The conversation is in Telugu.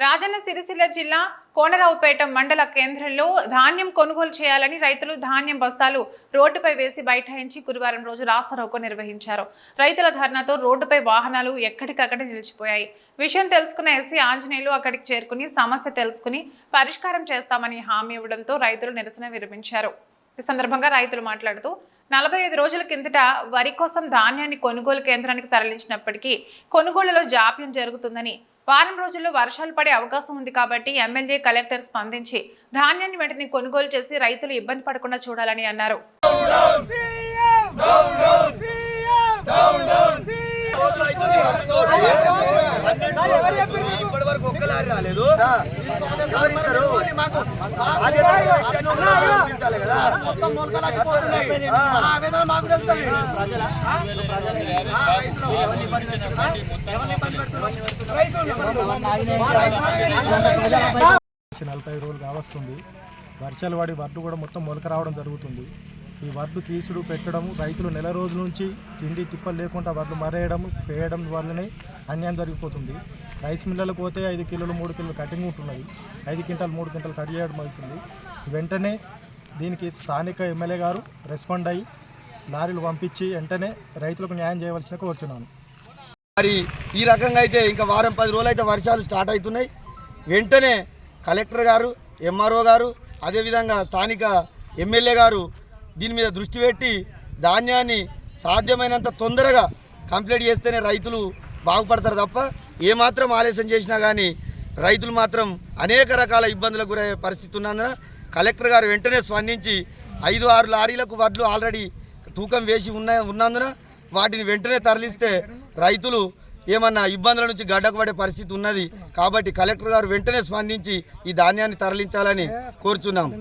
రాజన్న సిరిసిల్ల జిల్లా కోనరావుపేట మండల కేంద్రంలో ధాన్యం కొనుగోలు చేయాలని రైతులు ధాన్యం బస్తాలు రోడ్డుపై వేసి బైఠాయించి గురువారం రోజు రాస్తారోకో నిర్వహించారు. రైతుల ధర్నాతో రోడ్డుపై వాహనాలు ఎక్కడికక్కడ నిలిచిపోయాయి. విషయం తెలుసుకున్న ఎస్సీ ఆంజనేయులు అక్కడికి చేరుకుని సమస్య తెలుసుకుని పరిష్కారం చేస్తామని హామీ ఇవ్వడంతో రైతులు నిరసన విరమించారు. ఈ సందర్భంగా రైతులు మాట్లాడుతూ నలభై ఐదు రోజుల కిందట వరి కోసం ధాన్యాన్ని కొనుగోలు కేంద్రానికి తరలించినప్పటికీ కొనుగోలులో జాప్యం జరుగుతుందని వారం రోజుల్లో వర్షాలు పడే అవకాశం ఉంది కాబట్టి ఎమ్మెల్యే కలెక్టర్ స్పందించి ధాన్యాన్ని వెంటనే కొనుగోలు చేసి రైతులు ఇబ్బంది పడకుండా చూడాలని అన్నారు. రాలేదు? నలభై రోజులు కావస్తుంది. వర్షాలు పడి వడ్లు కూడా మొత్తం మొలక రావడం జరుగుతుంది. ఈ వడ్లు తీసుడు పెట్టడం రైతులు నెల రోజుల నుంచి తిండి తిప్పలు లేకుండా వడ్లు మరేయడం పేయడం వల్లనే అన్యాయం జరిగిపోతుంది. రైస్ మిల్లలకు పోతే ఐదు కిలోలు మూడు కిలోలు కటింగ్ ఉంటున్నది. ఐదు క్వింటాలు మూడు క్వింటాలు కట్ చేయడం అవుతుంది వెంటనే దీనికి స్థానిక ఎమ్మెల్యే గారు రెస్పాండ్ అయ్యి లారీలు పంపించి వెంటనే రైతులకు న్యాయం చేయవలసిన కోరుచున్నాను. మరి ఈ రకంగా అయితే ఇంకా వారం పది రోజులు అయితే వర్షాలు స్టార్ట్ అవుతున్నాయి. వెంటనే కలెక్టర్ గారు ఎంఆర్ఓ గారు అదేవిధంగా స్థానిక ఎమ్మెల్యే గారు దీని మీద దృష్టి పెట్టి ధాన్యాన్ని సాధ్యమైనంత తొందరగా కంప్లీట్ చేస్తేనే రైతులు బాగుపడతారు తప్ప ఏమాత్రం ఆలస్యం చేసినా కానీ రైతులు మాత్రం అనేక రకాల ఇబ్బందులకు గురయ్యే పరిస్థితి ఉన్నందున కలెక్టర్ గారు వెంటనే స్పందించి ఐదు ఆరు లారీలకు వడ్లు ఆల్రెడీ తూకం వేసి ఉన్న ఉన్నందున వాటిని వెంటనే తరలిస్తే రైతులు ఏమన్నా ఇబ్బందుల నుంచి గడ్డకు పడే పరిస్థితి ఉన్నది. కాబట్టి కలెక్టర్ గారు వెంటనే స్పందించి ఈ ధాన్యాన్ని తరలించాలని కోరుచున్నాము